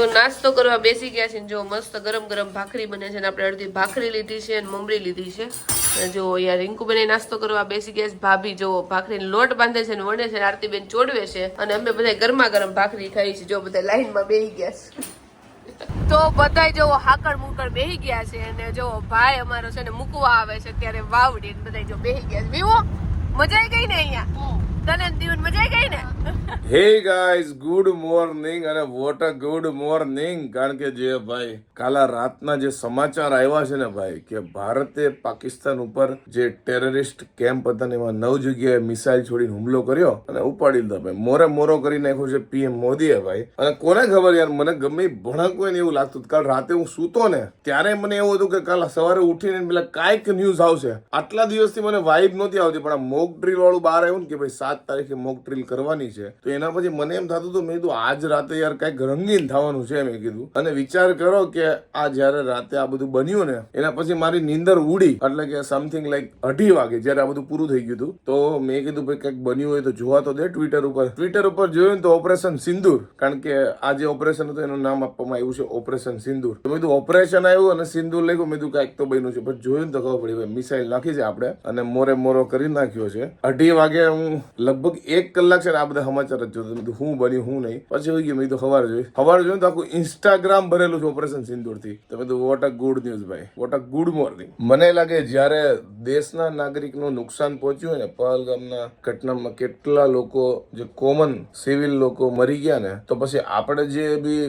તો નાસ્તો કરવા બેસી ગયા છે જો મસ્ત ગરમ ગરમ ભાખરી બને છે ને આપણે અડધી ભાખરી લીધી છે અને મમરી લીધી છે. અને જો અહીંયા રિંકુબેન નાસ્તો કરવા બેસી ગયા ભાભી જો ભાખરીનો લોટ બાંધે છે ને વણે છે ને આરતીબેન ચોડવે છે અને અમે બધા ગરમા ગરમ ભાખરી ખાઈ છે, જો બધા લાઈનમાં બેસી ગયા છે. તો બધાય જો હાકડ મુકડ બેહી ગયા છે અને જો ભાઈ અમારો છે ને મૂકવા આવે છે ત્યારે વાવડી બધા જો બેહી ગયા છે. વિવો, મજા આવી ગઈ ને અહીંયા? હે ગાઈઝ ગુડ મોર્નિંગ અને વોટ પાકિસ્તાન ઉપર જે ટેરરિસ્ટ કેમ્પ નવ જગ્યાએ મિસાઇલ છોડીને હુમલો કર્યો અને ઉપાડી લીધા ભાઈ. મોરે મોરો કરી નાખ્યો છે પીએમ મોદીએ ભાઈ. અને કોને ખબર યાર, મને ગમે ભણક હોય ને એવું લાગતું. કાલ રાતે હું સૂતો ને, ત્યારે મને એવું હતું કે કાલ સવારે ઉઠીને પેલા કાંઈક ન્યૂઝ આવશે. આટલા દિવસથી મને વાઇબ નહોતી આવતી, પણ આ મોક ડ્રીલ વાળું બહાર આવ્યું ને કે ભાઈ સાત તારીખે મોક ડ્રીલ કરવાની છે. તો એના પછી મને એમ થતું હતું, મેં કીધું, આજ રાતે યાર કાંઈક રંગીન થવાનું છે, મેં કીધું. અને વિચાર કરો કે આ જ્યારે રાતે આ બધું બન્યું ને, એના પછી મારી નીંદર ઉડી, એટલે કે સમથિંગ લાઈક અઢી વાગે જ્યારે આ બધું પૂરું થઈ ગયું હતું. તો મેં કીધું, ભાઈ, કંઈક બન્યું હોય તો જોવા તો દે ટ્વિટર ઉપર. ટ્વિટર ઉપર જોયું તો ઓપરેશન સિંદૂર કારણ કે આ જે ઓપરેશન હતું એનું નામ આપવામાં આવ્યું છે ઓપરેશન સિંદૂર તો મેં કીધું ઓપરેશન આવ્યું અને સિંદૂર લઈ ગયું મેં કીધું, કાંઈક તો બન્યું છે. પણ જોયું તો ખબર પડી, ભાઈ મિસાઇલ નાખી છે આપણે અને મોરે મોરો કરી નાખ્યો છે. અઢી વાગે હું લગભગ એક કલાક છે ને આ બધા સમાચાર જ જોતો. મેં હું બન્યું હું નહીં. પછી હોઈ ગયું, મેં તો સવારે જોયું સવારે જોયું તો આખું ઇન્સ્ટાગ્રામ ભરેલું છે ઓપરેશન સિંદૂરથી તો મેં વોટ અ ગુડ ન્યૂઝ ભાઈ. વોટ અ ગુડ મોર્નિંગ મને લાગે જ્યારે દેશના નાગરિકનું નુકસાન પહોંચ્યું હોય ને, પહલગામના ઘટનામાં કેટલા લોકો, જે કોમન સિવિલ લોકો મરી ગયા ને, તો પછી આપણે જે બી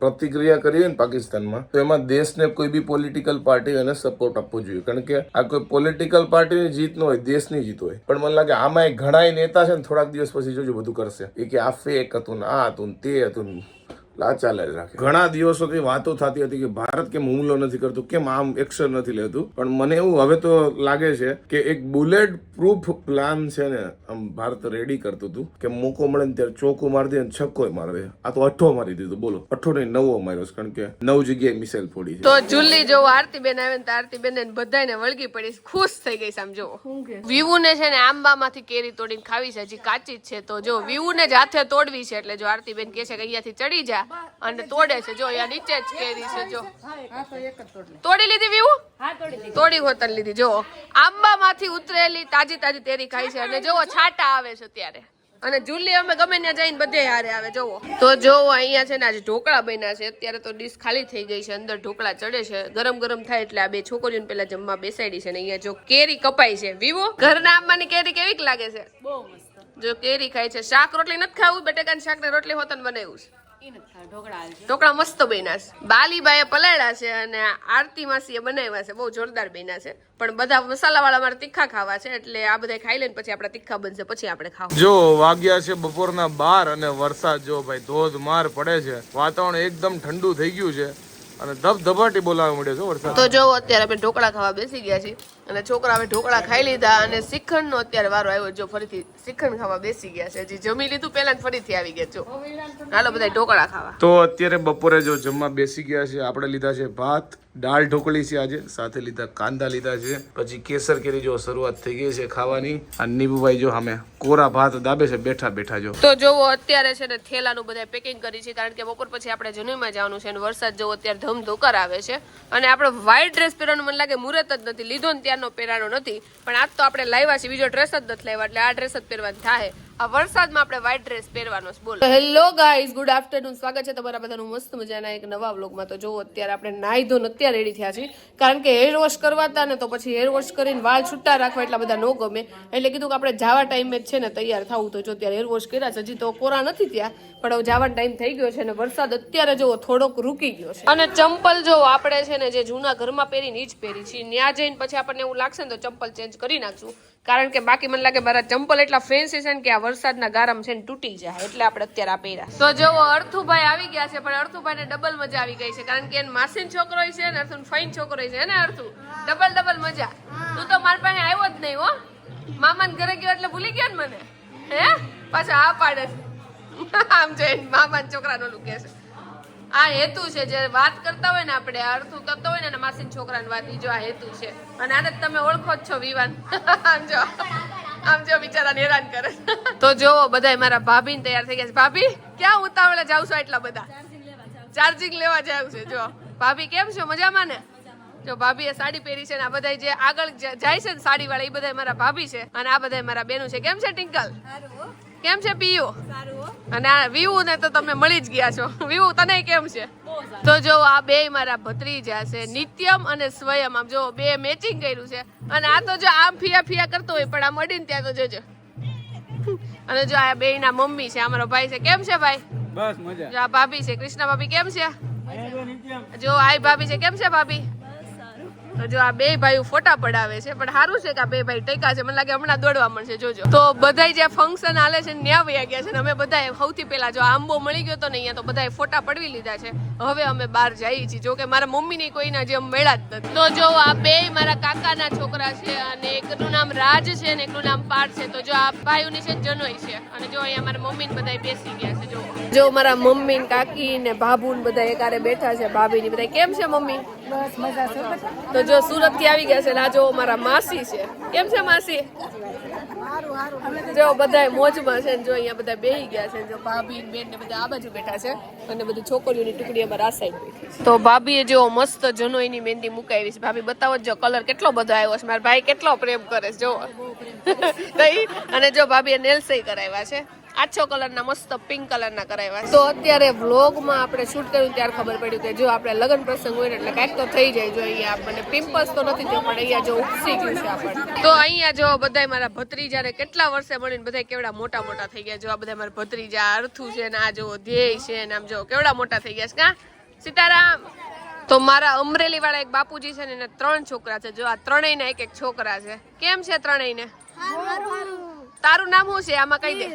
પ્રતિક્રિયા કરીએ ને પાકિસ્તાનમાં, તો એમાં દેશને કોઈ બી પોલિટિકલ પાર્ટી એને સપોર્ટ આપવો જોઈએ. કારણ કે આ કોઈ પોલિટિકલ પાર્ટીની જીત ન હોય, દેશની જીત હોય. પણ મને લાગે આમાં ઘણા નેતા છે ને થોડાક દિવસ પછી જોજો બધું કરશે. એ કે આ ફેક હતું ને આ હતું ને તે હતું ચાલે જ રાખે. ઘણા દિવસોથી વાતો થતી હતી કે ભારત કેમ હુમલો નથી કરતું કેમ આમ એક્શન નથી લેતું? પણ મને એવું હવે તો લાગે છે કે એક બુલેટ પ્રૂફ પ્લાન છે ને આમ ભારત રેડી કરતું હતું કે મોકો મળે ને ત્યારે ચોકો મારી દે ને છક્કો મારી દે આ તો અઠ્ઠો મારી દીધું બોલો. અઠ્ઠો નહીં નવો માર્યો છે કારણ કે નવ જગ્યાએ મિસાઇલ ફોડી છે. તો જુલ્લી જો આરતીબેન આવે ને તો આરતીબેન ને બધાને વળગી પડી ખુશ થઈ ગઈ છે આમ જો વિવુ ને છે ને આંબામાંથી કેરી તોડીને ખાવી છે હજી કાચી જ છે. તો જો વિવુ ને જ હાથે તોડવી છે એટલે જો આરતી બેન કે છે કે અહીંયાથી ચડી જા અને તોડે છે. જો અહીંયા નીચે જ કેરી છે જો. તોડી લીધી વિવુ તોડી હોતર લીધી. જો આંબામાંથી ઉતરેલી તાજી તાજી તેરી ખાય છે. અને જોવો છાટા આવે છે ત્યારે. અને જુલી અમે ગમે ત્યાં જઈને બધે હારે આવે જોવો. તો જોવો અહીંયા છે ને આજે ઢોકળા બન્યા છે. અત્યારે તો ડીશ ખાલી થઈ ગઈ છે. અંદર ઢોકળા ચડે છે. ગરમ ગરમ થાય એટલે આ બે છોકરીઓને પેલા જમવા બેસાડી છે ને અહીંયા જો કેરી કપાઈ છે. વિવો ઘરના આંબાની કેરી કેવીક લાગે છે? જો કેરી ખાય છે. શાક રોટલી નથી ખાવું બટેકાની શાક ને રોટલી હોતન બનાવ્યું છે. ઢોકળા મસ્ત બન્યા છે. બાલીબાએ પલાળ્યા છે અને આરતી માસીએ બનાવ્યા છે. બહુ જોરદાર બન્યા છે. પણ બધા મસાલાવાળા મારે તીખા ખાવા છે એટલે આ બધા ખાઈ લઈને પછી આપણા તીખા બનશે. પછી આપણે ખાવું. જો વાગ્યા છે બપોરના બાર અને વરસાદ જો ભાઈ ધોધમાર પડે છે. વાતાવરણ એકદમ ઠંડુ થઈ ગયું છે. અને ધબધબાટી બોલાવવા મળ્યો છે વરસાદ. તો જો અત્યારે આપણે ઢોકળા ખાવા બેસી ગયા છીએ. અને છોકરા હવે ઢોકળા ખાઈ લીધા અને શ્રીખંડનો અત્યારે વારો આવ્યો જો ફરીથી શ્રીખંડ ખાવા બેસી ગયા છે. હજી જમી લીધું પહેલા ફરીથી આવી ગયા છો. હાલો બધા ઢોકળા ખાવા. તો અત્યારે બપોરે જો જમવા બેસી ગયા છે આપણે લીધા છે ભાત દાળ ઢોકળી છે આજે સાથે લીધા કાંદા લીધા છે. પછી કેસર કેરી જો શરૂઆત થઈ ગઈ છે ખાવાની. આ નીબુભાઈ જો અમે કોરા ભાત દાબે છે બેઠા બેઠા જો. તો જોવો અત્યારે છે ને થેલાનું બધા પેકિંગ કરી છે કારણ કે બપોર પછી આપણે જનુઈમાં જવાનું છે અને વરસાદ જોવો અત્યારે ધમધોકર આવે છે. અને આપણે વ્હાઈટ ડ્રેસ પહેરવાનું મને લાગે મુહૂર્ત જ નથી લીધો ને ત્યારનો પહેરાનો નથી. પણ આજ તો આપણે લાવ્યા છે બીજો ડ્રેસ જ નથી લાવ્યા એટલે આ ડ્રેસ જ પહેરવાનું થાય આ વરસાદમાં આપણે વ્હાઈટ ડ્રેસ પહેરવાનો છે. બોલો. હેલો ગાઈઝ ગુડ આફ્ટરનૂન સ્વાગત છે તમારા બધાનું મસ્ત મજાના એક નવા વ્લોગમાં તો જો અત્યારે આપણે નાહી ધોન અત્યારે રેડી થયા છીએ. કારણ કે હેર વોશ કરવાતા ને તો પછી હેર વોશ કરીને વાળ છૂટા રાખવા એટલા બધા ન ગમે. એટલે કીધું કે આપણે જવા ટાઈમે જ છે ને તૈયાર થવું. તો જો અત્યારે હેર વોશ કર્યા છે હજી તો કોરા નથી ત્યાં પણ હવે જવાનો ટાઈમ થઈ ગયો છે અને વરસાદ અત્યારે જો થોડોક રૂકી ગયો છે. અને ચંપલ જો આપણે છે ને જે જૂના ઘરમાં પહેરીને ઈ જ પહેરી છીએ. ત્યાં જઈને પછી આપણને એવું લાગશે ને તો ચંપલ ચેન્જ કરી નાખશું. કારણ કે બાકી મને લાગે મારા ચંપલ એટલા ફેન્સી છે ને કે આ વરસાદના ગારમ છે ને તૂટી જાય, એટલે આપણે અત્યારે આ પહેર્યા. તો જો અર્થુભાઈ આવી ગયા છે, પણ અર્થુભાઈને ડબલ મજા આવી ગઈ છે, કારણ કે એને માસીન છોકરો છે ને અર્થુન ફાઇન છોકરો છે ને અર્થુ? ડબલ ડબલ મજા. તું તો મારી પાસે આવ્યો જ નહીં, હો. મામાને ઘરે ગયો એટલે ભૂલી ગયો ને મને? હે? પાછા આ પાડે. આમ જોઈને મામાના છોકરાનો કહે છે. આ હેતુ છે જે વાત કરતા હોય ને આપણે અર્થું કરતા હોય ને એના માસીના છોકરાની વાત જો આ હેતુ છે. અને આને તમે ઓળખો જ છો વિવાન. આમ જો આમ જો બિચારાને હેરાન કરે. તો જોવો બધા મારા ભાભી ને તૈયાર થઈ ગયા છે. ભાભી ક્યાં ઉતાવળે જાવ છો એટલા બધા? ચાર્જિંગ લેવા જાવ છે જો. ભાભી કેમ છો? મજામાં ને? જો ભાભી એ સાડી પહેરી છે ને આ બધા જે આગળ જાય છે ને સાડી વાળા એ બધા મારા ભાભી છે. અને આ બધા મારા બેનું છે. કેમ છે ટિંકલ? કેમ છે પીયુ? અને આ વિવુ ને તો તમે મળી જ ગયા છો. વિવુ તને કેમ છે? તો જો આ બે મારા ભત્રીજા છે નિત્યમ અને સ્વયં આમ જો બે મેચિંગ કર્યું છે. અને આ તો જો આમ ફિયા ફિયા કરતો હોય પણ આ મળીને ત્યાં તો જોજો. અને જો આ બે ના મમ્મી છે અમારો ભાઈ છે. કેમ છે ભાઈ? બસ મજા. જો આ ભાભી છે કૃષ્ણા ભાભી કેમ છે? જો આ ભાભી છે કેમ છે ભાભી? તો જો આ બે ભાઈઓ ફોટા પડાવે છે, પણ સારું છે કે આ બે ભાઈ ટેકા છે. મને લાગે હમણાં દોડવા મળશે. જોજો. તો બધાય જે ફંક્શન હાલે છે ન્યા વયા ગયા છે ને અમે બધા સૌથી પહેલા જો આંબો મળી ગયો તો ને અહીંયા તો બધા ફોટા પડવી લીધા છે. હવે અમે બહાર જઈએ છીએ. જો કે મારા મમ્મીની કોઈના જેમ મેળા જ નથી. તો જો આ બે મારા કાકાના છોકરા છે અને એકનું નામ રાજ છે અને એકનું નામ પાર્થ છે. તો જો આ ભાઈઓની છે જનોઈ છે. અને જો અહીંયા મારા મમ્મી બધા બેસી ગયા છે. જો. જો મારા મમ્મી કાકી ને ભાભુ ને બધા એકારે બેઠા છે ભાભી ની બધા કેમ છે મમ્મી? બસ મજા છે. તો જો સુરતથી આવી ગયા છે ને જો મારા માસી છે. કેમ છે માસી? જો બધા મોજમાં છે ને જો અહીંયા બધા બેહી ગયા છે જો ભાભી બેન ને બધા આ બાજુ બેઠા છે અને બધી છોકરીઓની ટુકડી અમારા આ સાઈડ તો ભાભીએ જો મસ્ત જનોઈની મહેંદી મુકાવી છે. ભાભી બતાવો જો કલર કેટલો બધો આવ્યો છે. મારા ભાઈ કેટલો પ્રેમ કરે છે જો અને જો ભાભીએ નેલ્સઈ કરાવ્યા છે. આછો કલરના મસ્ત પિંક કલરના કરાવ્યા તો અત્યારે વ્લોગમાં આપણે શૂટ કર્યું ત્યારે ખબર પડ્યું કે જો આપણે લગ્ન પ્રસંગ હોય ને એટલે કાંઈક તો થઈ જાય જો અહીંયા આપણને પિમ્પલ્સ તો નથી થયો પણ અહીંયા જો ઉપસી ગયું છે આપણને. તો અહીંયા જો બધાય મારા ભત્રીજાને કેટલા વર્ષે મળીને બધા કેવડા મોટા મોટા થઈ ગયા. જો આ બધા મારા ભત્રીજા અર્થુ છે ને આ જો ધ્યેય છે ને આમ જો કેવડા મોટા થઈ ગયા છે. કા? સીતારામ. તો મારા અમરેલી વાળા એક બાપુજી છે ને એને ત્રણ છોકરા છે. જો આ ત્રણેયના એક એક છોકરા છે. કેમ છે ત્રણેયને? તારું નામ શું છે? આમાં કઈ દે.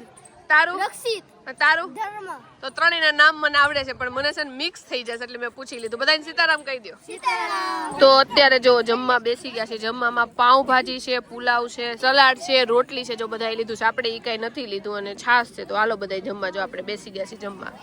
તારું? રક્ષિત. તારું? ધર્મ. તો ત્રણેયના નામ મને આવડે છે પણ મને છે ને મિક્સ થઈ જશે એટલે મેં પૂછી લીધું. બધાને સીતારામ કહી દો સીતારામ. તો અત્યારે જો જમવા બેસી ગયા છે જમવામાં પાઉંભાજી છે પુલાવ છે સલાડ છે રોટલી છે જો બધાએ લીધું છે. આપણે એ કઈ નથી લીધું અને છાશ છે. તો હાલો બધા જમવા જો આપણે બેસી ગયા છીએ જમવા.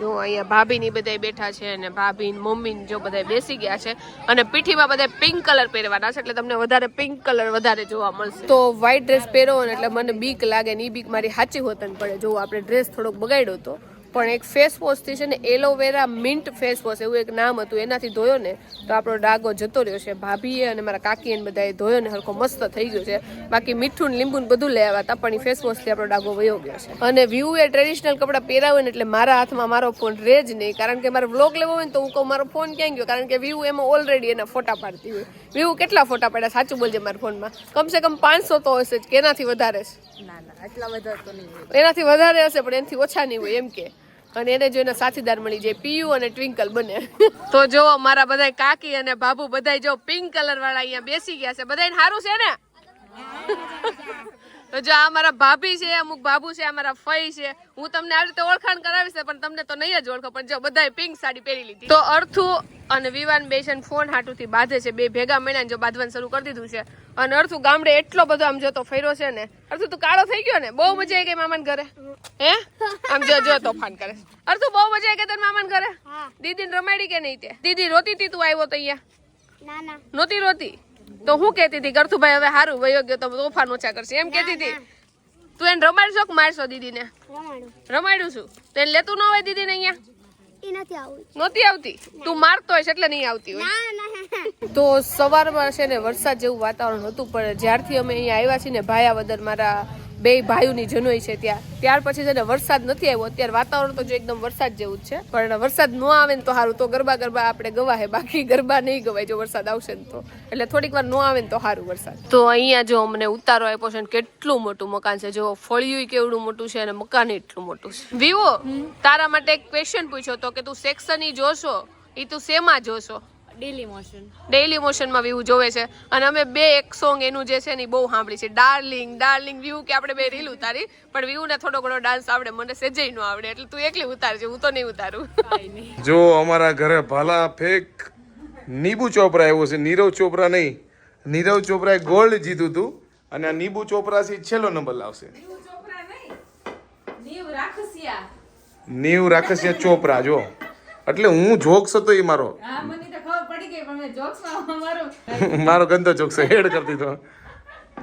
જો અહીંયા ભાભીની બધા બેઠા છે અને ભાભી મમ્મી જો બધા બેસી ગયા છે અને પીઠીમાં બધા પિંક કલર પહેરવાના છે એટલે તમને વધારે પિંક કલર વધારે જોવા મળશે. તો વ્હાઈટ ડ્રેસ પહેરો એટલે મને બીક લાગે ને એ બીક મારી સાચી હોતન પડે. જો આપણે ડ્રેસ થોડોક બગાડ્યો હતો પણ એક ફેસ વોશથી છે ને એલોવેરા મિન્ટ ફેસ વોશ એવું એક નામ હતું. એનાથી ધોયો ને તો આપણો ડાઘો જતો રહ્યો છે. ભાભીએ અને મારા કાકીએ બધાએ ધોયો ને હરખો મસ્ત થઈ ગયો છે. બાકી મીઠું ને લીંબુ ને બધું લઈ આવ્યા હતા પણ એ ફેસ વોશ આપણો ડાઘો વયો ગયો છે. અને વ્યૂ એ ટ્રેડિશનલ કપડાં પહેરાવે ને એટલે મારા હાથમાં મારો ફોન રહે જ નહીં. કારણ કે મારે વ્લોગ લેવો હોય ને તો હું કહું મારો ફોન ક્યાં ગયો? કારણ કે વ્યૂ એમાં ઓલરેડી એના ફોટા પાડતી હોય. વ્યૂ કેટલા ફોટા પાડ્યા? સાચું બોલજે મારા ફોનમાં કમસે કમ પાંચસો તો હશે જ. કેનાથી વધારે છે? ના ના એટલા વધારે તો નહીં એનાથી વધારે હશે પણ એનાથી ઓછા નહીં હોય એમ કે. અને એને જોઈને સાથીદાર મળી જાય, પીયુ અને ટ્વિંકલ બને. તો જો મારા બધા કાકી અને બાબુ બધા જો પિંક કલર વાળા અહીંયા બેસી ગયા છે. બધાને સારું છે ને? તો જો આ મારા ભાભી છે અમુક બાબુ છે આ મારા ફઈ છે હું તમને આવી રીતે ઓળખાણ કરાવીશ પણ તમને તો નહીં જ ઓળખો પણ જો બધાએ પિંક સાડી પહેરી લીધી. તો અર્થુ અને વિવાન બેસન ફોન હાટુથી બાંધે છે બે ભેગા મળ્યા જો બાંધવાનું શરૂ કરી દીધું છે. અને અર્થુ ગામડે એટલો બધો આમ જોતો ફર્યો છે ને અર્થુ તું કાળો થઈ ગયો ને બહુ મજા આવી ગઈ મામાને ઘરે. હે? આમ જો જો તોફાન કરે અર્થુ બહુ મજા આવી ગઈ તને મામાને ઘરે? દીદીને રમાડી કે નહીં તે? દીદી રોતી તી તું આવ્યો તો અહીંયા? નહોતી રોતી? તો હું કહેતી હતી ગરથુભાઈ હવે હારું વયો ગયો તો તોફાન ઓછા કરશે. એમ કહેતી હતી તું એને રમાડશો કે મારશો દીદીને? રમાડું. છું. તો એને લેતું ન હોય દીદીને અહીંયા? એ નહોતી આવતી. તું મારતો હોય એટલે નહીં આવતી હોય. ના ના તો સવારમાં છે ને વરસાદ જેવું વાતાવરણ હતું પણ જ્યારથી અમે અહીંયા આવ્યા છીએ ને ભાયાવદર મારા બે ભાઈઓની જનોઈ છે ત્યાં. ત્યાર પછી છે વરસાદ નથી આવ્યો. અત્યારે વાતાવરણ તો જો એકદમ વરસાદ જેવું જ છે. પણ વરસાદ ન આવે ને તો સારું. તો ગરબા ગરબા આપણે ગવાય. બાકી ગરબા નહીં ગવાય જો વરસાદ આવશે ને તો. એટલે થોડીક વાર ન આવે ને તો સારું વરસાદ. તો અહીંયા જો અમને ઉતારો આપ્યો છે કેટલું મોટું મકાન છે. જો ફળિયું કેવડું મોટું છે અને મકાન એટલું મોટું છે. વિવો, તારા માટે એક ક્વેશ્ચન પૂછ્યો તો કે તું સેક્શન જોશો? એ તું શેમાં જોશો? ડેલી મોશન ડેઈલી મોશનમાં વ્યૂ જોવે છે. અને અમે બે એક સોંગ એનું જે છે ને બહુ સાંભળી છે. ડાર્લિંગ ડાર્લિંગ વ્યૂ કે આપણે બે રીલ ઉતારી પણ વ્યૂ ને થોડો ઘણો ડાન્સ આવડે મને સેજય નો આવડે એટલે તું એકલી ઉતારજે હું તો નહીં ઉતારું. જો અમારા ઘરે ભાલા ફેક નીબુ ચોપરા આવ્યો છે નીરવ ચોપરા નહીં. નીરવ ચોપરાએ ગોલ્ડ જીતું હતું અને આ નીબુ ચોપરાથી છેલ્લો નંબર લાવશે. નીવ રાખસિયા. ચોપરા જો. એટલે હું જોક્સ હતો એ મારો. હા મને તો ખબર પડી ગઈ પણ મેં જોક્સમાં મારું મારો ગંદો જોક્સ હેડ કરી દીધો.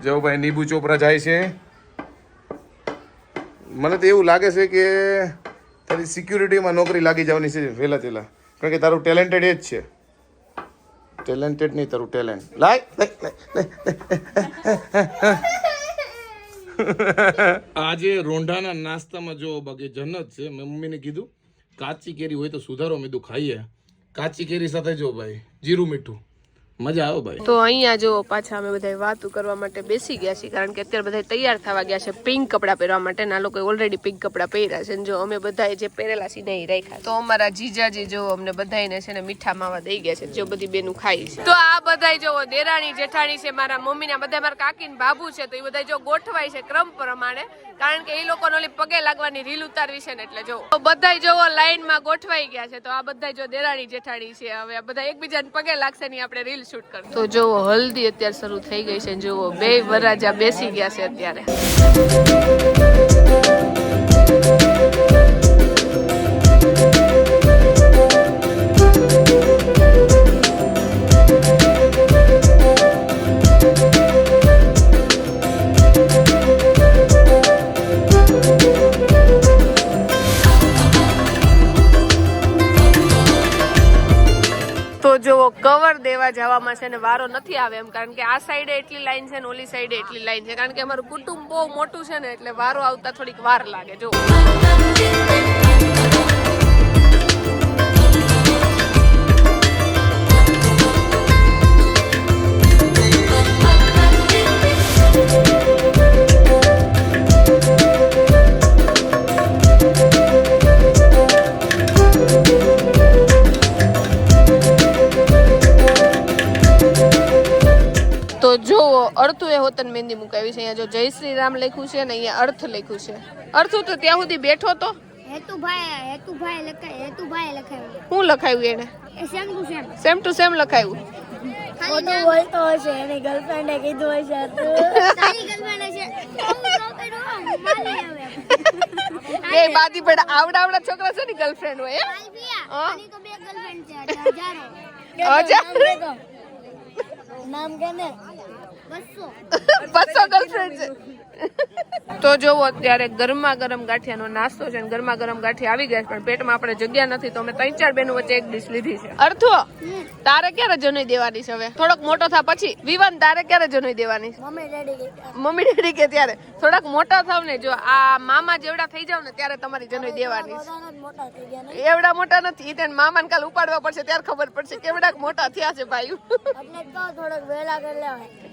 જો ભાઈ નીબુ ચોપરા જાય છે. મને તો એવું લાગે છે કે તારી સિક્યુરિટીમાં નોકરી લાગી જવાની છે વહેલા તેલા. કારણ કે તારું ટેલેન્ટેડ એ જ છે. ટેલેન્ટેડ નહીં તારું ટેલેન્ટ લાય. આજે રોંઢાના નાસ્તામાં જો બાકી જન્નત છે મેં મમ્મીને કીધું કાચી કેરી હોય તો સુધારો મેં કીધું ખાઈએ. કાચી કેરી સાથે જો ભાઈ જીરું મીઠું. મજા આવે ભાઈ. તો અહીંયા જો પાછા અમે બધા વાતો કરવા માટે બેસી ગયા છીએ, કારણ કે અત્યારે બધા તૈયાર થવા ગયા છે પિંક કપડાં પહેરવા માટે ના લોકો ઓલરેડી પિંક કપડાં પહેર્યા છે. જો અમે બધાએ જે પહેરેલા છે નહીં રાખ્યા તો અમારા જીજાજી જો અમને બધાને છે ને મીઠા માવા દઈ ગયા છે, જો બધી બેનું ખાઈ છે. તો આ બધા જો દેરાણી, જેઠાણી છે, મારા મમ્મીના બધા મારા કાકી ને બાબુ છે, તો એ બધા જો ગોઠવાય છે ક્રમ પ્રમાણે, કારણ કે એ લોકોને ઓલી પગે લાગવાની રીલ ઉતારવી છે ને એટલે જો. બધા જોવો લાઈનમાં ગોઠવાઈ ગયા છે, તો આ બધા જો દેરાણી, જેઠાણી છે, હવે આ બધા એકબીજાને પગે લાગશે ને આપણે રીલ શૂટ કરશું તો જો હલ્દી અત્યારે શરૂ થઈ ગઈ છે જુઓ બે વરાજા બેસી ગયા છે અત્યારે. જવામાં છે ને વારો નથી આવે એમ, કારણ કે આ સાઈડે એટલી લાઈન છે ને ઓલી સાઈડે એટલી લાઈન છે. કારણ કે અમારું કુટુંબ બહુ મોટું છે ને, એટલે વારો આવતા થોડીક વાર લાગે જો મહેંદી છે અહીંયા જો જય શ્રી રામ લખ્યું છે ને અહીંયા અર્થ લખ્યું છે. અર્થ તો ત્યાં સુધી બેઠો તો? હેતુભાઈ હેતુભાઈ લખાય હેતુભાઈ લખાયું. શું લખાયું એને? Same to same. Same to same લખાયું. ખોટું બોલતો હશે એની ગર્લફ્રેન્ડે કીધું હશે તારી ગર્લફ્રેન્ડ હશે એ બાદી પેડા આવડા આવડા છોકરા છે ને ગર્લફ્રેન્ડ હોય એમ? આલ્ફિયા હા. આની તો બે ગર્લફ્રેન્ડ છે હજારો? નામ કે ને? બસો. ગર્લફ્રેન્ડ છે તો જોવો અત્યારે ગરમા ગરમ ગાંઠિયાનો નાસ્તો છે ને ગરમા ગરમ ગાંઠિયા આવી ગયા છે પણ પેટમાં આપણે જગ્યા નથી તો અમે ત્રણ ચાર બેનો વચ્ચે એક ડીશ લીધી છે. અર્થો? તારે ક્યારે જનોઈ દેવાની છે હવે? થોડોક મોટો થા પછી. વિવાન તારે ક્યારે જનોઈ દેવાની? મમ્મી ડેડી કે મમ્મી ડેડી કે ત્યારે. થોડાક મોટા થાવ ને જો આ મામા જેવડા થઈ જાવ ને ત્યારે તમારી જનોઈ દેવાની છે. બધાના જ મોટા થઈ ગયા ને. એવડા મોટા નથી તને મામાને કાલ ઉપાડવા પડશે ત્યારે ખબર પડશે કેવડાક મોટા થયા છે ભાઈ.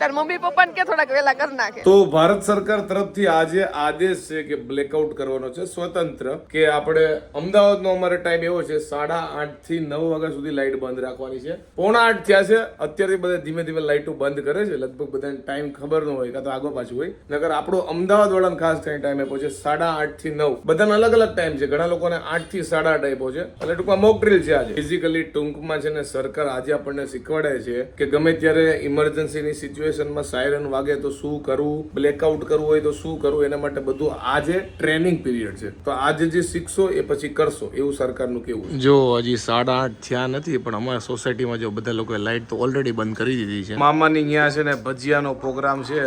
તાર મમ્મી પપ્પાને કે થોડાક વેલા કરી નાખે? તો ભારત સરકાર તરફથી આજે આદેશ છે કે બ્લેકઆઉટ કરવાનો છે. સ્વતંત્ર કે આપણે અમદાવાદનો અમારે ટાઈમ એવો છે, સાડા આઠથી નવ વાગ્યા સુધી લાઇટ બંધ રાખવાની છે. પોણા આઠ થયા છે, અત્યારથી બધા ધીમે ધીમે લાઇટો બંધ કરે છે. લગભગ બધાને ટાઈમ ખબર ન હોય, કાં તો આગો પાછું હોય. નગર આપણો અમદાવાદ વાળાને ખાસ કઈ ટાઈમ આપ્યો છે, સાડા આઠથી નવ. બધાને અલગ અલગ ટાઈમ છે. ઘણા લોકોને આઠથી સાડા આઠ આપ્યો છે. એટલે ટૂંકમાં મોક ડ્રીલ છે આજે. ફિઝિકલી ટૂંકમાં છે ને સરકાર આજે આપણને શીખવાડે છે કે ગમે ત્યારે ઇમરજન્સીની સિચ્યુએશનમાં સાયરન વાગે તો શું કરવું? બ્લેકઆઉટ કરવું હોય તો શું કરવું એના માટે બધું આજે ટ્રેનિંગ પીરિયડ છે. તો આજે જે શીખશો એ પછી કરશો એવું સરકારનું કેવું જો હજી સાડા આઠ થયા નથી પણ અમારા સોસાયટીમાં જો બધા લોકોએ લાઇટ તો ઓલરેડી બંધ કરી દીધી છે. મામાની અહીંયા છે ને ભજીયાનો પ્રોગ્રામ છે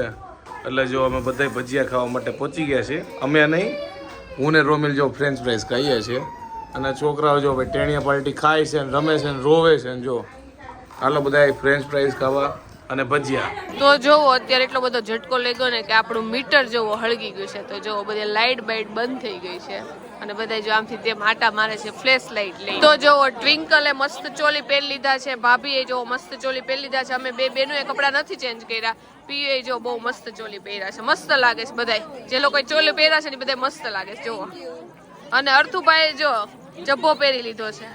એટલે જો અમે બધા ભજીયા ખાવા માટે પહોંચી ગયા છે અમે નહીં હું ને રોમિલ જો ફ્રેન્ચ ફ્રાઈઝ ખાઈએ છીએ. અને છોકરાઓ જો ભાઈ ટેણિયા પાર્ટી ખાય છે ને રમે છે ને રોવે છે ને જો. હાલો બધા ફ્રેન્ચ ફ્રાઈઝ ખાવા. અને ભજીયા. તો જોવો અત્યારે એટલો બધો ઝટકો લઈ ગયો ને કે આપણું મીટર જોવો હળગી ગયું છે. તો જોવો બધી લાઇટ બાઇટ બંધ થઈ ગઈ છે. અને બધા જો આમથી તેમ આટા મારે છે ફ્લેશ લાઇટ લઈ. તો જોવો ટ્વિંકલે મસ્ત ચોલી પહેરી લીધા છે ભાભીએ જો મસ્ત ચોલી પહેરી લીધા છે. અમે બે બેનોએ કપડા નથી ચેન્જ કર્યા. પીએ જો બહુ મસ્ત ચોલી પહેર્યા છે. મસ્ત લાગે છે બધાય. જે લોકો ચોલી પહેર્યા છે ને બધા મસ્ત લાગે છે. જોવો. અને અર્થુભાઈ જો જબ્બો પહેરી લીધો છે.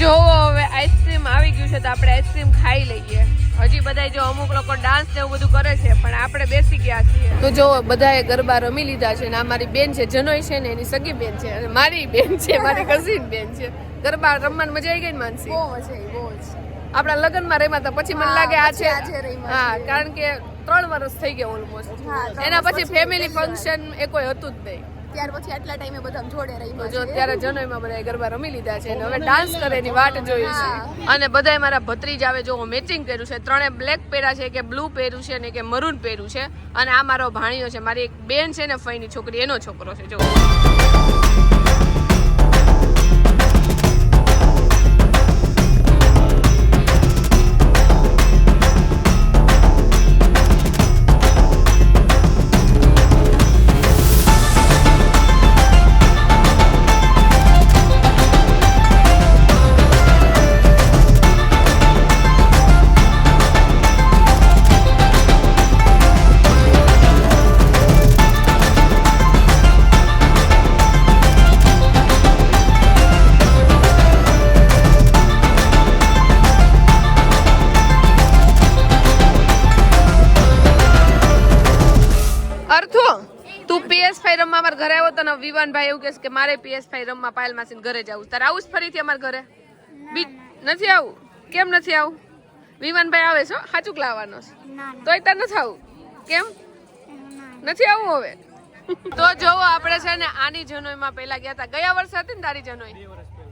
જોવો હવે આઈસ્ક્રીમ આવી ગયું છે તો આપણે આઈસ્ક્રીમ ખાઈ લઈએ. હજી બધાય જો અમુક લોકો ડાન્સ ને એવું બધું કરે છે પણ આપણે બેસી ગયા છીએ. તો જો બધાએ ગરબા રમી લીધા છે ને આ મારી બેન છે જનોઈ છે ને એની સગી બેન છે અને મારી બેન છે મારી કઝિન બેન છે. ગરબા રમવાની મજા આવી ગઈ ને માનસી? બહુ મજા આવી બહુ જ. આપણા લગ્નમાં રમ્યા હતા પછી મને લાગે આ છે હા કારણ કે ત્રણ વર્ષ થઈ ગયા ઓલમોસ્ટ એના પછી ફેમિલી ફંક્શન એ કોઈ હતું જ નહીં. ત્યાર પછી આટલા ટાઈમે બધા જોડે રહી જો ત્યારે જનોઈમાં બધા ગરબા રમી લીધા છે અને હવે ડાન્સ કરે એની વાટ જોઈ છે. અને બધાય મારા ભત્રીજ આવે જો મેચિંગ કર્યું છે ત્રણે બ્લેક પહેર્યા છે કે બ્લુ પહેર્યું છે ને કે મરૂન પહેર્યું છે. અને આ મારો ભાણિયો છે મારી એક બેન છે ને ફઈની છોકરી એનો છોકરો છે જો. ઘરે આવ્યો તો ને વિવાનભાઈ એવું કહેશે કે મારે PS5 રમવા પાયલ માસીને ઘરે જવું તારે આવું જ ફરીથી અમારા ઘરે? નથી આવું? કેમ નથી આવું? વિવાનભાઈ આવે છે હો, સાચું લાવવાનો છે? તોય તાર નથી આવું? કેમ? નથી આવું હવે? તો જોવો આપણે છે ને આની જનોઈમાં પહેલા ગયા હતા. ગયા વર્ષે હતી ને તારી જનોઈ?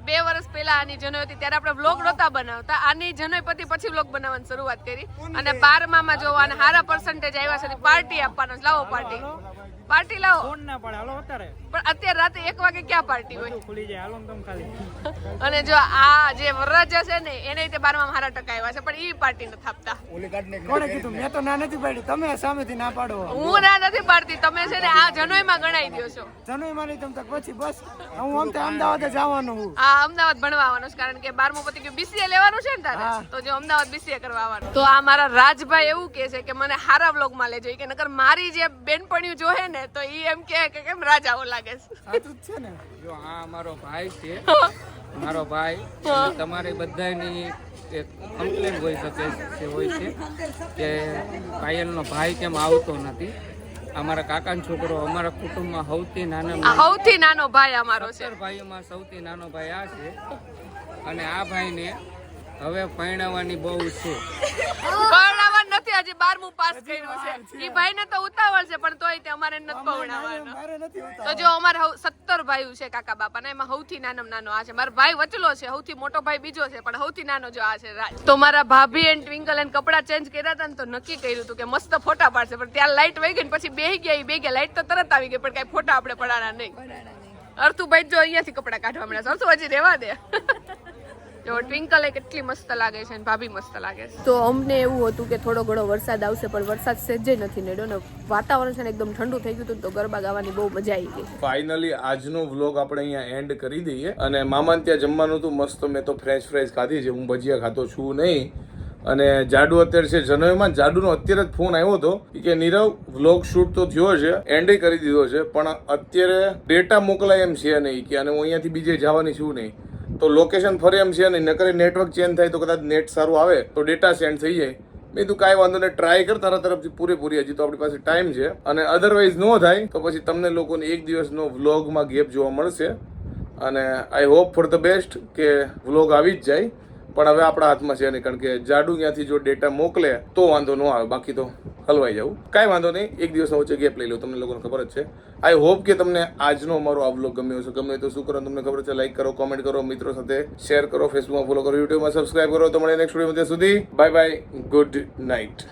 બે વર્ષ પહેલા. આની જનોઈ હતી. ત્યારે આપણે વ્લોગ નહોતા બનાવતા. આની જનોઈ પતિ પછી વ્લોગ બનાવવાની શરૂઆત કરી. અને બારમામાં જોવા અને સારા પર્સન્ટેજ આવ્યા છે પાર્ટી આપવાનો છે. લાવો પાર્ટી. પાર્ટી લાવો ફોન ના પડે હાલો અત્યારે પણ અત્યારે રાતે એક વાગે ક્યાં પાર્ટી હોય? ખુલી જાય. હાલો તમ ખાલી. અને જો આ જે વરરાજા છે ને એને તે બારમા મારા ટકા આવ્યા છે પણ ઈ પાર્ટી નથી આપતા. કોણે કીધું? મેં તો ના નથી પાડી. તમે સામેથી ના પાડો. હું ના નથી પાડતી. તમે છે ને આ જનોઈમાં ગણાઈ દો છો. જનોઈ માની તમ તક પછી બસ. હું આમ તો અમદાવાદ જવાનું હું. આ અમદાવાદ ભણવા આવવાનું છે કારણ કે બારમું પતી ગયું. બીસીએ લેવાનું છે ને તારે? તો જો અમદાવાદ બીસીએ કરવા આવવાનું. તો આ મારા રાજભાઈ એવું કહે છે કે મને હારા વ્લોગમાં લેજો. કે નકર મારી જે બેનપણીઓ જોહે ને તો ઈ એમ કહે કે કેમ રાજાઓ લાગે છે. સાચું છે ને જો આ અમારો ભાઈ છે. મારો ભાઈ તમારે બધાની એક કમ્પ્લેન હોઈ શકે છે હોય છે કે પાયલનો ભાઈ કેમ આવતો નથી. અમારા કાકાનો છોકરો અમારા કુટુંબમાં સૌથી નાનો સૌથી નાનો ભાઈ અમારો છે. ભાઈઓમાં સૌથી નાનો ભાઈ આ છે. અને આ ભાઈને હવે પરણાવવાની બહુ છે. નથી હજી બારમું પાસ કર્યું છે. ઈ ભાઈને તો ઉતાવળ છે પણ તોય તે અમારે નથી હોતા તો જો અમારે સત્તર ભાઈઓ છે કાકા બાપા ને એમાં સૌથી નાનો નાનો આ છે. મારો ભાઈ વચલો છે સૌથી મોટો ભાઈ બીજો છે પણ સૌથી નાનો જો આ છે રાજ. તો મારા ભાભી એન્ડ ટ્વિંકલ એન્ડ કપડા ચેન્જ કર્યા હતા ને તો નક્કી કર્યું હતું કે મસ્ત ફોટા પાડશે પણ ત્યાં લાઈટ વહી ગઈ ને પછી બે ગયા બે ગયા. લાઈટ તો તરત આવી ગઈ પણ કઈ ફોટા આપણે પડાના નહીં. અર્થુભાઈ જો અહીંયાથી કપડા કાઢવા મળ્યા અર્થુ હજી રહેવા દે. જો ટ્વિંકલ એ કેટલી મસ્ત લાગે છે અને ભાભી મસ્ત લાગે છે. તો અમને એવું હતું કે થોડો ઘણો વરસાદ આવશે પણ વરસાદ સેજે નથી નડ્યો ને વાતાવરણ છે ને એકદમ ઠંડુ થઈ ગયું હતું તો ગરબા ગાવાની બહુ મજા આવી ગઈ. ફાઇનલી આજનો વ્લોગ આપણે અહીંયા એન્ડ કરી દઈએ. અને મામાને ત્યાં જમવાનું હતું મસ્ત મેં તો ફ્રેન્ચ ફ્રાઈઝ ખાધી છે હું ભજીયા ખાતો છું નહીં. અને જાડુ અત્યારે છે જનોઈમાં જાડુનો અત્યારે જ ફોન આવ્યો હતો કે નીરવ વ્લોગ શૂટ તો થયો છે એન્ડ કરી દીધો છે પણ અત્યારે ડેટા મોકલાય એમ છે નહીં કે અને હું અહીંયાથી બીજે જવાની છું નહીં. તો લોકેશન ફરે એમ છે નહીં નકરે નેટવર્ક ચેન્જ થાય તો કદાચ નેટ સારું આવે તો ડેટા સેન્ડ થઈ જાય. મેં તું કાંઈ વાંધો નહીં ટ્રાય કર, તારા તરફથી પૂરેપૂરી હજી તો આપણી પાસે ટાઈમ છે. અને અધરવાઇઝ નો થાય તો પછી તમને લોકોને એક દિવસનો વ્લોગમાં ગેપ જોવા મળશે. અને I hope for the best કે વ્લોગ આવી જ જાય. પણ હવે આપણા હાથમાં છે નહીં, કારણ કે જાડુ ત્યાંથી જો ડેટા મોકલે, તો વાંધો ન આવે. બાકી તો હલવાઈ જવું. કાંઈ વાંધો નહીં. એક દિવસનો વચ્ચે ગેપ લઈ લો. તમને લોકોને ખબર જ છે. આઈ હોપ કે તમને આજનો અમારો આ વ્લોગ ગમ્યો છે ગમે તો શું કરો તમને ખબર છે? લાઈક કરો કોમેન્ટ કરો, મિત્રો સાથે શેર કરો ફેસબુકમાં ફોલો કરો યુટ્યુબમાં સબસ્ક્રાઈબ કરો. તો મળે નેક્સ્ટ વીડિયો સુધી. Bye bye good night